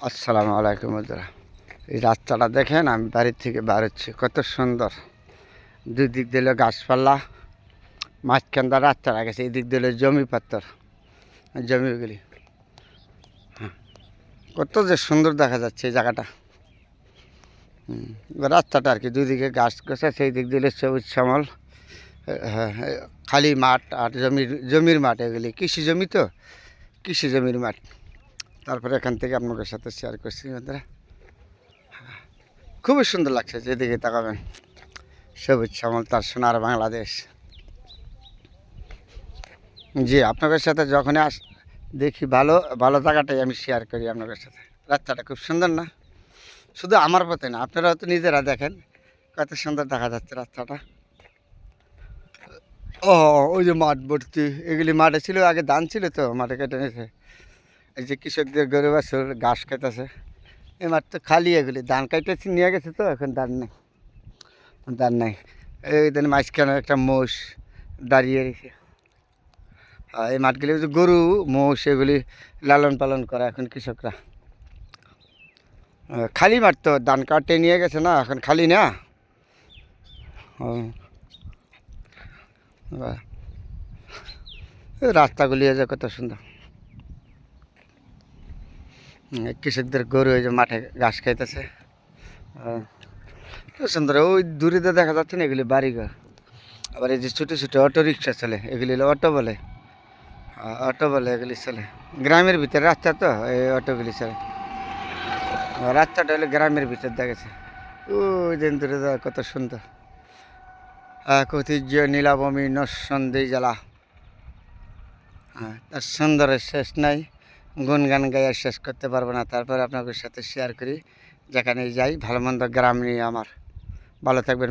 আসসালামু আলাইকুম এই রাস্তাটা দেখেন আমি বাড়ির থেকে বেরোচ্ছি কত সুন্দর। দুই দিক দিলে গাছপালা মাঝখানটা রাস্তাটা গেছে এই দিক দিলে জমি পাত্তর জমিগুলি। হ্যাঁ। কত যে সুন্দর দেখা যাচ্ছে এই জায়গাটা। রাস্তাটা আর কি দুদিকে গাছ গাছে সেই দিক দিলে সবুজ শ্যামল হ্যাঁ, হ্যাঁ, খালি মাঠ আর জমির জমির মাঠ এগুলি। কৃষি জমি তো? কৃষি জমির মাঠ। তারপরে এখান থেকে আপনাদের সাথে শেয়ার করছি বন্ধুরা। খুবই সুন্দর লাগছে যেদিকে তাকাবেন। সবুজ শ্যামল, তার সোনার বাংলাদেশ। জি, আপনাদের সাথে যখনই আস দেখি ভালো ভালো জায়গাটাই আমি শেয়ার করি আপনাদের সাথে। রাস্তাটা খুব সুন্দর না? শুধু আমার পথে না আপনারাও তো নিজেরা দেখেন কত সুন্দর দেখা যাচ্ছে রাস্তাটা। ও, ওই যে মাঠ ভর্তি, এগুলি মাঠে ছিল, আগে ধান ছিল তো, মাঠে কেটে নিয়েছে। এই যে কৃষকদের গরু বাছুর, ঘাস খাইতেছে এই মাঠ তো খালি এগুলি। ধান কাইতেছি নিয়ে গেছে তো, এখন ধান নেই। ধান নাই। এই দিন মাঝখানে একটা মোষ দাঁড়িয়ে রেখে এই মাঠগুলি গরু, মোষ, এগুলি লালন পালন করে এখন কৃষকরা। খালি মাঠ তো, ধান কাটে নিয়ে গেছে না, এখন খালি না। রাস্তাগুলি যে কত সুন্দর। কৃষকদের গরু ওই যে মাঠে ঘাস খাইতেছে। খুব সুন্দর, ওই দূরেতে দেখা যাচ্ছে না, এগুলি বাড়িঘর। আবার এই যে ছোটো ছোটো অটো রিক্সা চলে, এগুলি অটো বলে। অটো বলে এগুলি চলে। গ্রামের ভিতরে রাস্তা তো, এই অটোগুলি চলে। রাস্তাটা হলো গ্রামের ভিতর দেখেছে ওই দিন দূরে কত সুন্দর। ঐতিহ্য নীলাভূমি নসন্দেই জ্বালা হ্যাঁ তার সুন্দরের শেষ নাই। গুনগান গাইয়া শেষ করতে পারব না। তারপর আপনাদের সাথে শেয়ার করি। যেখানে যাই, ভালো মন্দ গ্রাম নিয়ে আমার। ভালো থাকবেন।